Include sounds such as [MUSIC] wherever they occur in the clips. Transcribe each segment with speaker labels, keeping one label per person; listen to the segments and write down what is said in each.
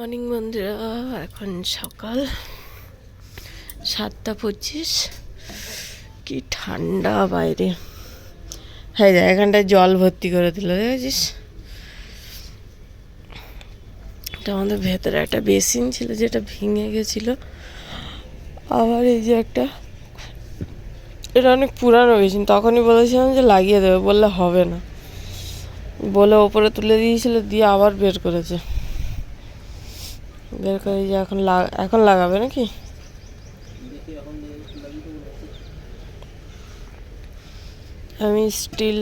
Speaker 1: Morning বন্ধুরা, এখন সকাল সাতটা পঁচিশ। কি ঠান্ডা বাইরে। হ্যাঁ এখানটায় জল ভর্তি করে দিল, দেখেছিস? এটা আমাদের ভেতরে একটা বেসিন ছিল, যেটা ভেঙে গেছিল। আবার এই যে একটা, এটা অনেক পুরানো বেসিন, তখনই বলেছিলাম যে লাগিয়ে দেবে, বললে হবে না। বলে ওপরে তুলে দিয়েছিল, দিয়ে আবার বের করেছে। বের করে যে এখন এখন লাগাবে নাকি? আমি স্টিল,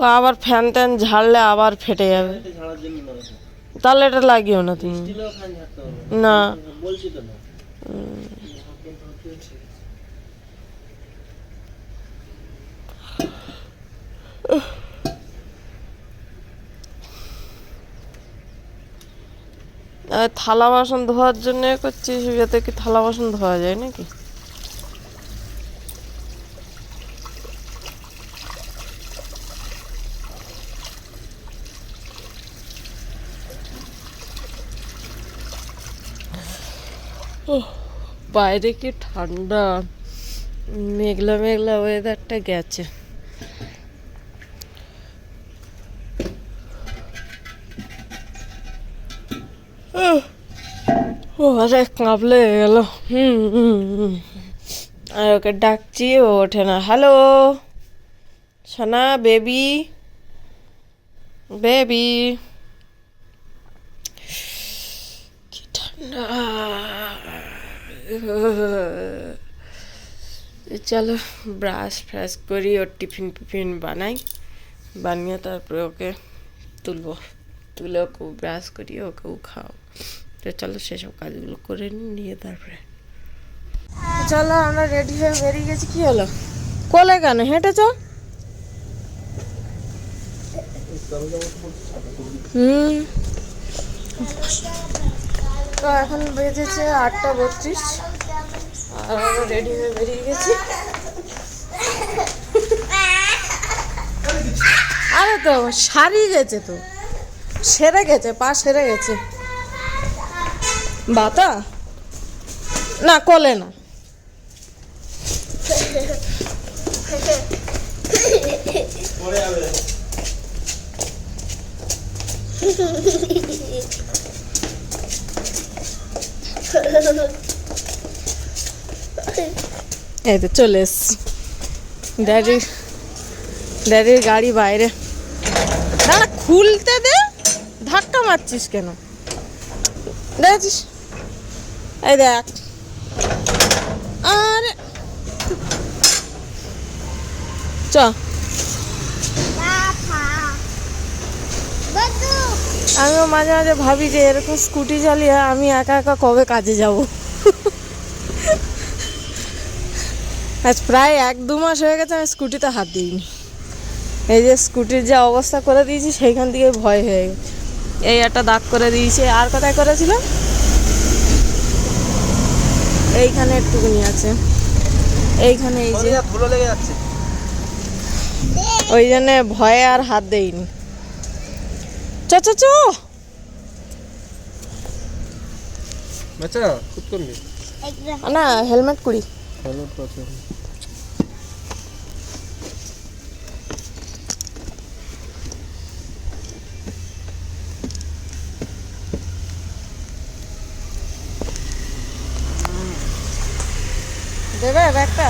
Speaker 1: ও আবার ফ্যান ট্যান ঝাড়লে আবার ফেটে যাবে। তাহলে এটা লাগিও না তুমি। না।
Speaker 2: বলছি তো না
Speaker 1: আর থালা বাসন ধোয়ার জন্য করছিস যাতে কি থালা বাসন ধোয়া যায় নাকি? বাইরে কি ঠান্ডা? মেঘলা মেঘলা ওয়েদারটা গেছে। ও, আরে কাঁপলে গেল। হুম আর ওকে ডাকছি, ও ওঠে না। হ্যালো? সোনা, বেবি? বেবি? কি ঠান্ডা। চলো, ব্রাশ ফ্রাশ করি, ওর টিফিন টিফিন বানাই। বানিয়ে তারপরে ওকে তুলবো। তুলে ওকে ব্রাশ করি ওকেও খাও তো চলো সেসব কাজগুলো করে নিয়ে তারপরে। চলো, আমরা রেডি হয়ে বেরিয়ে গেছি। কি হলো? কোলে কেন? হেঁটে চ হুম। তো এখন বেজেছে আটটা বত্রিশ। আর আমরা রেডি হয়ে বেরিয়ে গেছি। আরে তো সারি গেছে তো। সেরে গেছে, পা সেরে গেছে। বাতা? না, কোলে না। এই তো চলে এসছি। ড্যাডির ড্যাডির গাড়ি বাইরে। দাঁড়া, খুলতে দে। ধাক্কা মারছিস কেন? দেখছিস এই দেখ আরে চ আমিও মাঝে মাঝে ভাবি যে এরকম স্কুটি চালিয়ে আমি একা একা কবে কাজে যাব? আজ প্রায় এক দু মাস হয়ে গেছে আমি স্কুটিতে হাত দিইনি। এই যে স্কুটির যে অবস্থা করে দিয়েছি সেইখান থেকে ভয় হয়ে গেছে। এই একটা দাগ করে দিয়েছে। আর কোথায় করেছিল? এইখানে একটুকুনি আছে। এইখানে এই যে
Speaker 2: ধুলো লেগে যাচ্ছে।
Speaker 1: ওই জন্য ভয়ে আর হাত দেইনি। চ চ চ।
Speaker 2: বাচ্চা খুব করবি
Speaker 1: না হেলমেট করি
Speaker 2: হ্যালো
Speaker 1: দেবে? ব্যাগটা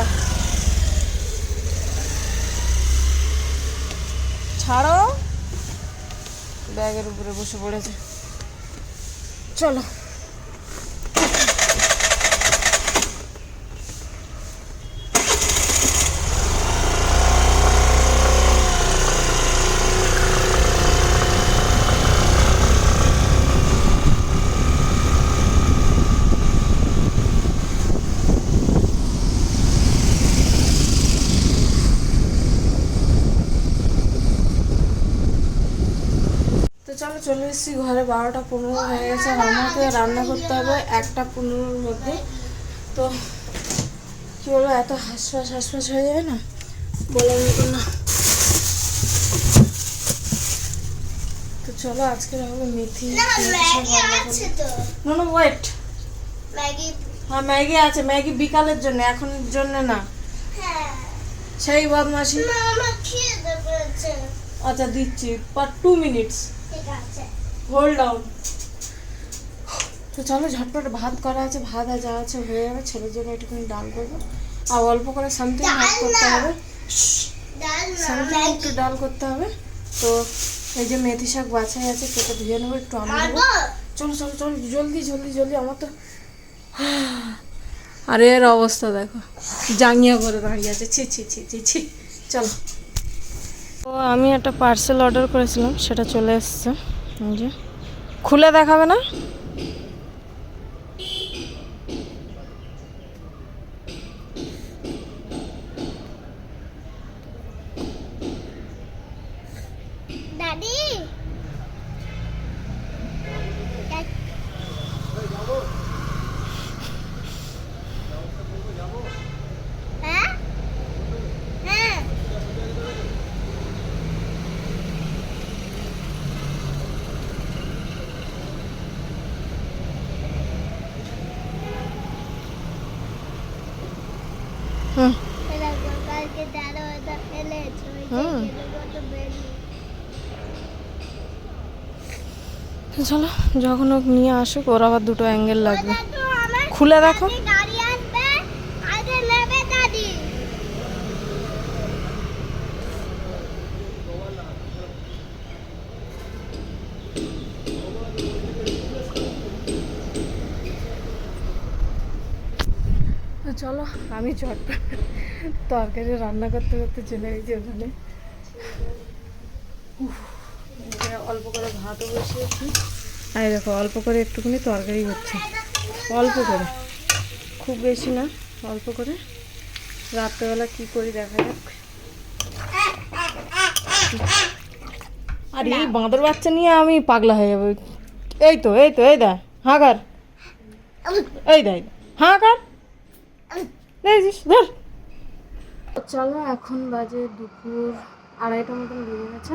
Speaker 1: ছাড়ো। ব্যাগের উপরে বসে পড়েছে। চলো তো চলো এসেছি ঘরে বারোটা পনেরো হয়ে গেছে। আর আমাকে রান্না করতে হবে একটা পনেরোর মধ্যে। তো কী বলব এত হাসপাস হাসপাস হয়ে যাবে না? বলার মতো না। তো চলো আজকে হবে মেথি।
Speaker 3: না
Speaker 1: মেথি শাক
Speaker 3: ম্যাগি
Speaker 1: রান্না
Speaker 3: আছে
Speaker 1: করব।
Speaker 3: তো।
Speaker 1: না ওয়েট হ্যাঁ ম্যাগি আছে। ম্যাগি বিকালের জন্য এখনের জন্য না।
Speaker 3: হ্যাঁ।
Speaker 1: সেই বদমাসি আচ্ছা দিচ্ছি। Per two minutes hold down তো চলো ঝটপট ভাত করা আছে ভাত আর যা আছে হয়ে যাবে ছেলের জন্য একটুখানি ডাল করব। আর অল্প করে সামথিং ভাত করতে হবে। সামথিং একটু ডাল করতে হবে। তো এই যে মেথি শাক বাছাই আছে সেটা ধুয়ে নেব একটু আমি চলো চলো চলো জলদি জলদি জলদি আমার তো আরে এর অবস্থা দেখো। জাঙ্গিয়া করে দাঁড়িয়ে আছে। ছি ছি ছি ছি ছি। চলো। তো আমি একটা পার্সেল অর্ডার করেছিলাম সেটা চলে এসছে। খুলে দেখাবে না?
Speaker 3: দাদি হ্যাঁ হ্যাঁ
Speaker 1: হুম
Speaker 3: এরকম কালকে দাদা ওটা ফেলেছে ওই
Speaker 1: হুম।
Speaker 3: যে বেরিয়ে
Speaker 1: চলো যখন হোক নিয়ে আসুক ওর আবার দুটো অ্যাঙ্গেল লাগবে। খুলে দেখো
Speaker 3: সামনে গাড়ি আসবে আগে নেবে দাদি
Speaker 1: তো চলো, আমি চটপট তরকারি রান্না করতে করতে চলে গেছি ওখানে। অল্প করে ভাতও বসিয়েছি। আর দেখো, অল্প করে একটুখানি তরকারি হচ্ছে। অল্প করে, খুব বেশি না, অল্প করে। রাত্রেবেলা কি করি দেখা যাক। আর এই বাঁদর বাচ্চা নিয়ে আমি পাগলা হয়ে যাব। এই তো এই তো, এই দা হাঁ কর। এই দা এই হাঁ কর। দেখছিস চলো এখন বাজে দুপুর আড়াইটা মতন বেজে গেছে।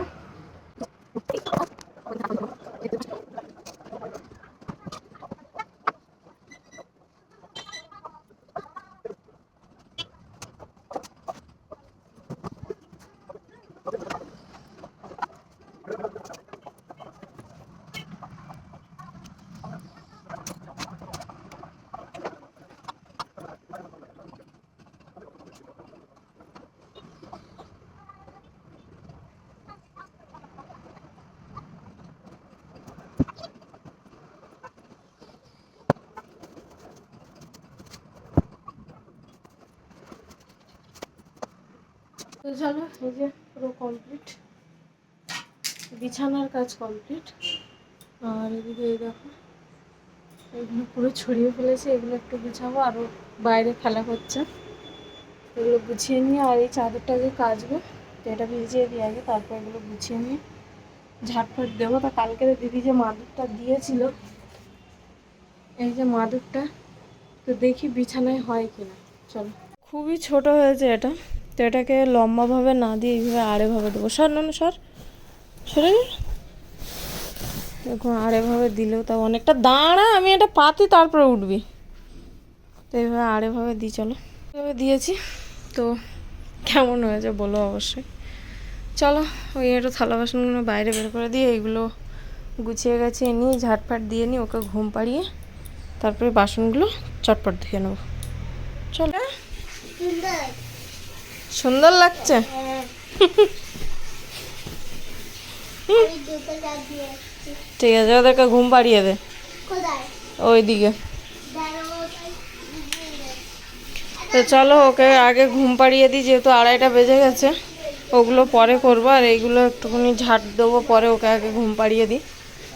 Speaker 1: তো চলো, এই যে পুরো কমপ্লিট বিছানার কাজ কমপ্লিট আর এদিকে এই দেখো, এগুলো পুরো ছড়িয়ে ফেলেছে, এগুলো একটু গুছাবো আরও বাইরে খেলা করছে এগুলো গুছিয়ে নিয়ে, আর এই চাদরটাকে কাচবো তো এটা ভিজিয়ে দিই আগে, তারপর এগুলো গুছিয়ে নিয়ে ঝাটফাট দেবো। তা কালকে দিদি যে মাদুরটা দিয়েছিল, এই যে মাদুরটা, তো দেখি বিছানায় হয় কিনা। চলো। খুবই ছোট হয়েছে এটা। তো এটাকে লম্বাভাবে না দিয়ে এইভাবে আড়েভাবে দেবো। সর না সর। সরে। এরকম আড়েভাবে দিলেও তা অনেকটা। দাঁড়া, আমি এটা পাতি তারপরে উঠবি। তো এইভাবে আড়েভাবে দিই, চলো। এভাবে দিয়েছি। তো কেমন হয়েছে বলো অবশ্যই। চলো, ওই একটু থালা বাসনগুলো বাইরে বের করে দিয়ে এইগুলো গুছিয়ে গেছে নিয়ে, ঝাটফাট দিয়ে নিই ওকে ঘুম পাড়িয়ে তারপরে বাসনগুলো চটপট ধুয়ে নেব। চলো।
Speaker 3: সুন্দর
Speaker 1: লাগছে। ঠিক আছে, ওদেরকে ঘুম পাড়িয়ে দে।
Speaker 3: কোথায়
Speaker 1: ওই দিকে তো চলো, ওকে আগে ঘুম পাড়িয়ে দিই, যেহেতু আড়াইটা বেজে গেছে। ওগুলো পরে করব, আর এইগুলো একটুখানি ঝাঁট দেবো, পরে ওকে আগে ঘুম পাড়িয়ে দিই।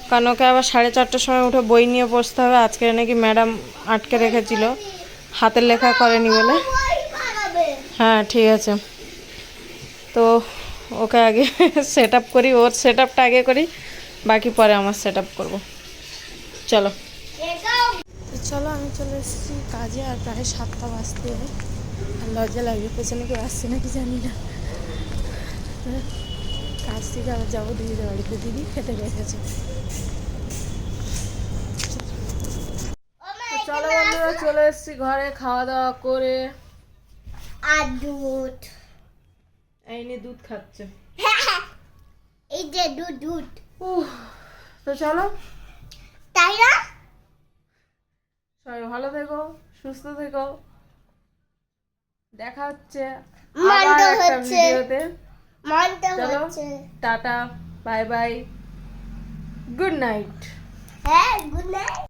Speaker 1: কারণ ওকে আবার সাড়ে চারটার সময় উঠে বই নিয়ে বসতে হবে। আজকে নাকি ম্যাডাম আটকে রেখেছিল। হাতের লেখা করেনি বলে। হ্যাঁ ঠিক আছে। তো ওকে আগে [LAUGHS] সেট করি, ওর সেট আগে করি, বাকি পরে আমার সেট করব। চলো। চলো, আমি চলে এসেছি কাজে, আর প্রায় সাতটা বাজতে। আর লজ্জা লাগে, পেছনে কেউ আসছে নাকি জানি না। কাজ থেকে আবার যাব দিদিদের বাড়িতে। দিদি খেতে তো চলো বন্ধুরা, চলে এসেছি ঘরে, খাওয়া দাওয়া করে।
Speaker 3: আর দুধ।
Speaker 1: দুধ খাচ্ছে। [LAUGHS]
Speaker 3: এই যে দুধ দুধ।
Speaker 1: তো চলো।
Speaker 3: তাই না?
Speaker 1: সবাই ভালো থেকো সুস্থ থেকো। দেখা হচ্ছে
Speaker 3: মন্দ
Speaker 1: আবার একটা
Speaker 3: হচ্ছে।
Speaker 1: ভিডিওতে। চলো
Speaker 3: হচ্ছে।
Speaker 1: Tata bye bye good night.
Speaker 3: হ্যাঁ গুড নাইট।